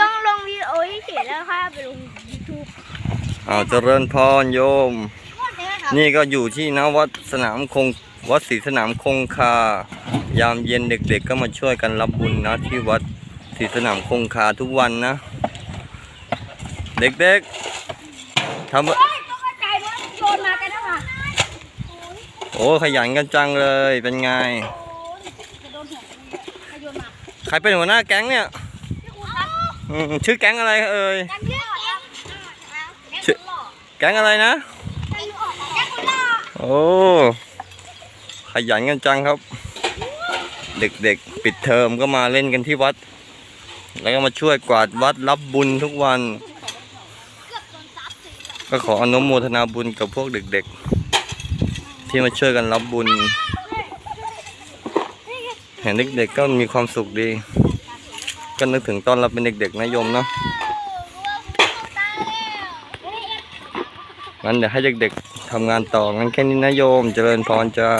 ลงลงวิดีโอเฉยๆแล้วค่ะไปลงยูทูบเอาเจริญพรโยม นี่ก็อยู่ที่นวัดสนามคงวัดศรีสนามคงคา ยามเย็นเด็กๆ ก็มาช่วยกันรับบุญนะที่วัดศรีสนามคงคาทุกวันนะ เด็กๆทำเฮ้ยต้องเข้าใจว่าโยนมากันนะคะโอ้ขยันกันจังเลยเป็นไงจะโดนหัวใครโยนมาใครเป็นหัวหน้าแก๊งเนี่ยพี่คุณครับอืม ชื่อแก๊งอะไรเอ่ยกันเยอะครับแกชื่อคุณหล่อแก๊งอะไรนะแกคุณหล่อโอ้ขยันกันจังครับ เด็กๆปิดเทอมก็มาเล่นกันที่วัด แล้วก็มาช่วยกวาดวัดรับบุญทุกวัน ก็ขออนุโมทนาบุญกับพวกเด็กๆ ที่มาช่วยกันรับบุญ เห็นเด็กๆก็มีความสุขดี ก็นึกถึงตอนเราเป็นเด็กๆนะโยมเนาะงั้นเดี๋ยวให้เด็กๆทำงานต่องั้นแค่นี้นะโยม เจริญพรจ้า